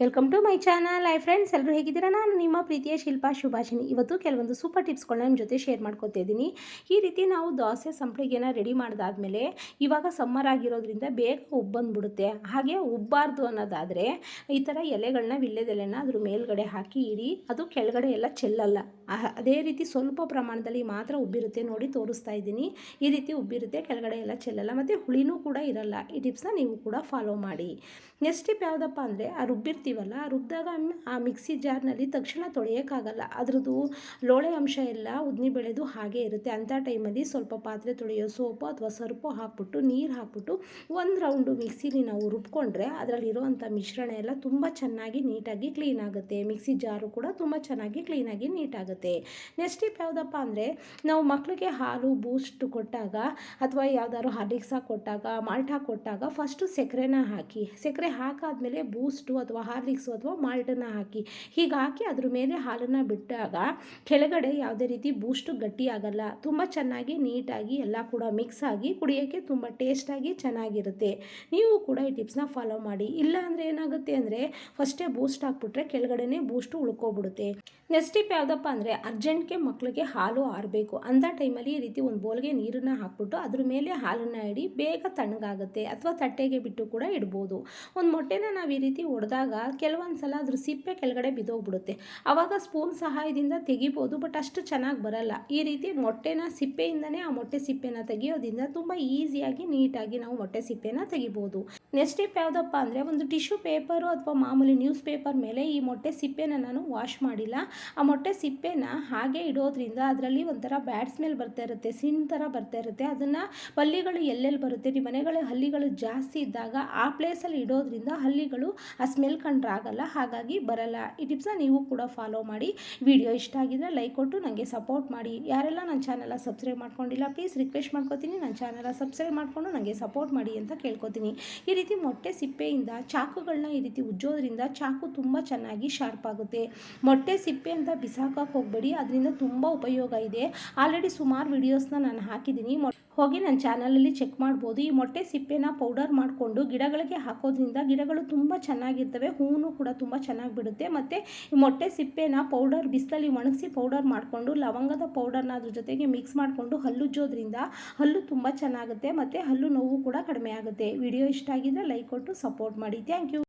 Welcome to my channel hi friends ಎಲ್ಲರೂ ಹೇಗಿದ್ದೀರಾ? ನಾನು ನಿಮ್ಮ ಪ್ರೀತಿಯ ಶಿಲ್ಪಾ ಶುಭಾಷಿನಿ ಇವತ್ತು ಕೆಲವೊಂದು ಸೂಪರ್ ಟಿಪ್ಸ್ಗಳನ್ನ ನಿಮ್ಮ ಜೊತೆ ಶೇರ್ ಮಾಡ್ಕೊತಾ ಇದ್ದೀನಿ. ಈ ರೀತಿ ನಾವು ದೋಸೆ, ಸಂಪ್ಳಿಗೆನ ರೆಡಿ ಮಾಡಿದಾದ್ಮೇಲೆ ಇವಾಗ ಸಮ್ಮರ್ ಆಗಿರೋದ್ರಿಂದ ಬೇಗ ಉಬ್ಬಂದ್ಬಿಡುತ್ತೆ ಹಾಗೆ ಉಬ್ಬಾರ್ದು ಅನ್ನೋದಾದರೆ ಈ ಥರ ಎಲೆಗಳನ್ನ ವಿಲ್ಲೆದೆಲೆನ ಅದ್ರ ಮೇಲ್ಗಡೆ ಹಾಕಿ ಇಡಿ, ಅದು ಕೆಳಗಡೆ ಎಲ್ಲ ಚೆಲ್ಲಲ್ಲ. ಅದೇ ರೀತಿ ಸ್ವಲ್ಪ ಪ್ರಮಾಣದಲ್ಲಿ ಮಾತ್ರ ಉಬ್ಬಿರುತ್ತೆ ನೋಡಿ ತೋರಿಸ್ತಾ ಇದ್ದೀನಿ. ಈ ರೀತಿ ಉಬ್ಬಿರುತ್ತೆ, ಕೆಳಗಡೆ ಎಲ್ಲ ಚೆಲ್ಲಲ್ಲ, ಮತ್ತು ಹುಳಿನೂ ಕೂಡ ಇರಲ್ಲ. ಈ ಟಿಪ್ಸ್ನ ನೀವು ಕೂಡ ಫಾಲೋ ಮಾಡಿ. ನೆಕ್ಸ್ಟ್ ಟಿಪ್ ಯಾವುದಪ್ಪ ಅಂದರೆ ಆ ರುಬ್ಬಿರ್ತೀವಲ್ಲ ಆ ರುಬ್ಬಿದಾಗ ಆ ಮಿಕ್ಸಿ ಜಾರ್ನಲ್ಲಿ ತಕ್ಷಣ ತೊಳೆಯೋಕ್ಕಾಗಲ್ಲ. ಅದರದ್ದು ಲೋಳೆ ಅಂಶ ಎಲ್ಲ ಉದ್ನಿ ಬೆಳೆದು ಹಾಗೆ ಇರುತ್ತೆ. ಅಂಥ ಟೈಮಲ್ಲಿ ಸ್ವಲ್ಪ ಪಾತ್ರೆ ತೊಳೆಯೋ ಸೋಪು ಅಥವಾ ಸರ್ಪು ಹಾಕ್ಬಿಟ್ಟು, ನೀರು ಹಾಕ್ಬಿಟ್ಟು ಒಂದು ರೌಂಡು ಮಿಕ್ಸಿಲಿ ನಾವು ರುಬ್ಕೊಂಡ್ರೆ ಅದರಲ್ಲಿರುವಂಥ ಮಿಶ್ರಣ ಎಲ್ಲ ತುಂಬ ಚೆನ್ನಾಗಿ ನೀಟಾಗಿ ಕ್ಲೀನ್ ಆಗುತ್ತೆ. ಮಿಕ್ಸಿ ಜಾರು ಕೂಡ ತುಂಬ ಚೆನ್ನಾಗಿ ಕ್ಲೀನಾಗಿ ನೀಟಾಗುತ್ತೆ. ನೆಕ್ಸ್ಟ್ ಟಿಪ್ ಯಾವುದಪ್ಪ ಅಂದರೆ, ನಾವು ಮಕ್ಕಳಿಗೆ ಹಾಲು ಬೂಸ್ಟ್ ಕೊಟ್ಟಾಗ ಅಥವಾ ಯಾವ್ದಾದ್ರು ಹಾರ್ಲಿಕ್ಸ ಕೊಟ್ಟಾಗ, ಮಾಲ್ಟಾ ಕೊಟ್ಟಾಗ ಫಸ್ಟು ಸಕ್ಕರೆನ ಹಾಕಿ, ಸಕ್ಕರೆ ಹಾಕಾದ್ಮೇಲೆ ಬೂಸ್ಟು ಅಥವಾ ಹಾರ್ಲಿಕ್ಸು ಅಥವಾ ಮಾಲ್ಟನ್ನು ಹಾಕಿ. ಹೀಗೆ ಹಾಕಿ ಅದ್ರ ಮೇಲೆ ಹಾಲನ್ನು ಬಿಟ್ಟಾಗ ಕೆಳಗಡೆ ಯಾವುದೇ ರೀತಿ ಬೂಸ್ಟು ಗಟ್ಟಿಯಾಗಲ್ಲ. ತುಂಬ ಚೆನ್ನಾಗಿ ನೀಟಾಗಿ ಎಲ್ಲ ಕೂಡ ಮಿಕ್ಸ್ ಆಗಿ ಕುಡಿಯೋಕ್ಕೆ ತುಂಬ ಟೇಸ್ಟಾಗಿ ಚೆನ್ನಾಗಿರುತ್ತೆ. ನೀವು ಕೂಡ ಈ ಟಿಪ್ಸ್ನ ಫಾಲೋ ಮಾಡಿ. ಇಲ್ಲ ಅಂದರೆ ಏನಾಗುತ್ತೆ ಅಂದರೆ ಫಸ್ಟೇ ಬೂಸ್ಟ್ ಹಾಕ್ಬಿಟ್ರೆ ಕೆಳಗಡೆನೇ ಬೂಸ್ಟು ಉಳ್ಕೊಬಿಡುತ್ತೆ. ನೆಕ್ಸ್ಟ್ ಟಿಪ್ ಯಾವುದಪ್ಪ ಅಂದರೆ ಅರ್ಜೆಂಟ್ಗೆ ಮಕ್ಕಳಿಗೆ ಹಾಲು ಆರಬೇಕು. ಅಂಥ ಟೈಮಲ್ಲಿ ಈ ರೀತಿ ಒಂದು ಬೋಲ್ಗೆ ನೀರನ್ನು ಹಾಕ್ಬಿಟ್ಟು ಅದ್ರ ಮೇಲೆ ಹಾಲನ್ನು ಇಡಿ ಬೇಗ ತಣ್ಣಗಾಗುತ್ತೆ. ಅಥವಾ ತಟ್ಟೆಗೆ ಬಿಟ್ಟು ಕೂಡ ಇಡ್ಬೋದು. ಒಂದು ಮೊಟ್ಟೆನ ನಾವು ಈ ರೀತಿ ಒಡೆದಾಗ ಕೆಲವೊಂದು ಸಲ ಅದ್ರ ಸಿಪ್ಪೆ ಕೆಳಗಡೆ ಬಿದ್ದೋಗ್ಬಿಡುತ್ತೆ. ಆವಾಗ ಸ್ಪೂನ್ ಸಹಾಯದಿಂದ ತೆಗಿಬೋದು ಬಟ್ ಅಷ್ಟು ಚೆನ್ನಾಗಿ ಬರಲ್ಲ. ಈ ರೀತಿ ಮೊಟ್ಟೆನ ಸಿಪ್ಪೆಯಿಂದನೇ ಆ ಮೊಟ್ಟೆ ಸಿಪ್ಪೆನ ತೆಗಿಯೋದ್ರಿಂದ ತುಂಬ ಈಸಿಯಾಗಿ ನೀಟಾಗಿ ನಾವು ಮೊಟ್ಟೆ ಸಿಪ್ಪೆನ ತೆಗಿಬೋದು. ನೆಕ್ಸ್ಟ್ ಸ್ಟೆಪ್ ಯಾವುದಪ್ಪ ಅಂದರೆ ಒಂದು ಟಿಶ್ಯೂ ಪೇಪರು ಅಥವಾ ಮಾಮೂಲಿ ನ್ಯೂಸ್ ಪೇಪರ್ ಮೇಲೆ ಈ ಮೊಟ್ಟೆ ಸಿಪ್ಪೆನ ನಾನು ವಾಶ್ ಮಾಡಿಲ್ಲ. ಆ ಮೊಟ್ಟೆ ಸಿಪ್ಪೆನ ಹಾಗೆ ಇಡೋದ್ರಿಂದ ಅದರಲ್ಲಿ ಒಂಥರ ಬ್ಯಾಡ್ ಸ್ಮೆಲ್ ಬರ್ತಾ ಇರುತ್ತೆ, ಸಿನ್ ಥರ ಬರ್ತಾ ಇರುತ್ತೆ. ಅದನ್ನು ಹಲ್ಲಿಗಳು ಎಲ್ಲೆಲ್ಲಿ ಬರುತ್ತೆ? ನಿಮ್ಮ ಮನೆಗಳ ಹಲ್ಲಿಗಳು ಜಾಸ್ತಿ ಇದ್ದಾಗ ಆ ಪ್ಲೇಸಲ್ಲಿ ಇಡೋದ್ರಿಂದ ಹಲ್ಲಿಗಳು ಆ ಸ್ಮೆಲ್ ಕಂಡ್ರೆ ಆಗಲ್ಲ, ಹಾಗಾಗಿ ಬರಲ್ಲ. ಈ ಟಿಪ್ಸ್ನ ನೀವು ಕೂಡ ಫಾಲೋ ಮಾಡಿ. ವಿಡಿಯೋ ಇಷ್ಟ ಆಗಿದ್ರೆ ಲೈಕ್ ಕೊಟ್ಟು ನನಗೆ ಸಪೋರ್ಟ್ ಮಾಡಿ. ಯಾರೆಲ್ಲ ನನ್ನ ಚಾನಲ ಸಬ್ಸ್ಕ್ರೈಬ್ ಮಾಡ್ಕೊಂಡಿಲ್ಲ ಪ್ಲೀಸ್ ರಿಕ್ವೆಸ್ಟ್ ಮಾಡ್ಕೊತೀನಿ. ನನ್ನ ಚಾನಲ ಸಬ್ಸ್ಕ್ರೈಬ್ ಮಾಡಿಕೊಂಡು ನನಗೆ ಸಪೋರ್ಟ್ ಮಾಡಿ ಅಂತ ಕೇಳ್ಕೊತೀನಿ. ಈ ರೀತಿ ಮೊಟ್ಟೆ ಸಿಪ್ಪೆಯಿಂದ ಚಾಕುಗಳನ್ನ ಈ ರೀತಿ ಉಜ್ಜೋದ್ರಿಂದ ಚಾಕು ತುಂಬ ಚೆನ್ನಾಗಿ ಶಾರ್ಪ್ ಆಗುತ್ತೆ. ಮೊಟ್ಟೆ ಸಿಪ್ಪೆ ಅಂತ ಬಿಸಾಕಕ್ಕೆ ಹೋಗಬೇಡಿ, ಅದರಿಂದ ತುಂಬ ಉಪಯೋಗ ಇದೆ. ಆಲ್ರೆಡಿ ಸುಮಾರು ವಿಡಿಯೋಸ್ನ ನಾನು ಹಾಕಿದ್ದೀನಿ. ಹೋಗಿ ನನ್ನ ಚಾನಲಲ್ಲಿ ಚೆಕ್ ಮಾಡ್ಬೋದು. ಈ ಮೊಟ್ಟೆ ಸಿಪ್ಪೆನ ಪೌಡರ್ ಮಾಡಿಕೊಂಡು ಗಿಡಗಳಿಗೆ ಹಾಕೋದ್ರಿಂದ ಗಿಡಗಳು ತುಂಬ ಚೆನ್ನಾಗಿರ್ತವೆ ಹೂವು ಕೂಡ ತುಂಬ ಚೆನ್ನಾಗಿ ಬಿಡುತ್ತೆ. ಮತ್ತು ಈ ಮೊಟ್ಟೆ ಸಿಪ್ಪೆನ ಪೌಡರ್ ಬಿಸಿಲಲ್ಲಿ ಒಣಗಿಸಿ ಪೌಡರ್ ಮಾಡಿಕೊಂಡು ಲವಂಗದ ಪೌಡರ್ನ ಅದ್ರ ಜೊತೆಗೆ ಮಿಕ್ಸ್ ಮಾಡಿಕೊಂಡು ಹಲ್ಲುಜ್ಜೋದ್ರಿಂದ ಹಲ್ಲು ತುಂಬ ಚೆನ್ನಾಗುತ್ತೆ, ಮತ್ತು ಹಲ್ಲು ನೋವು ಕೂಡ ಕಡಿಮೆ ಆಗುತ್ತೆ. ವಿಡಿಯೋ ಇಷ್ಟ ಆಗಿದ್ದರೆ ಲೈಕ್ ಕೊಟ್ಟು ಸಪೋರ್ಟ್ ಮಾಡಿ. Thank you.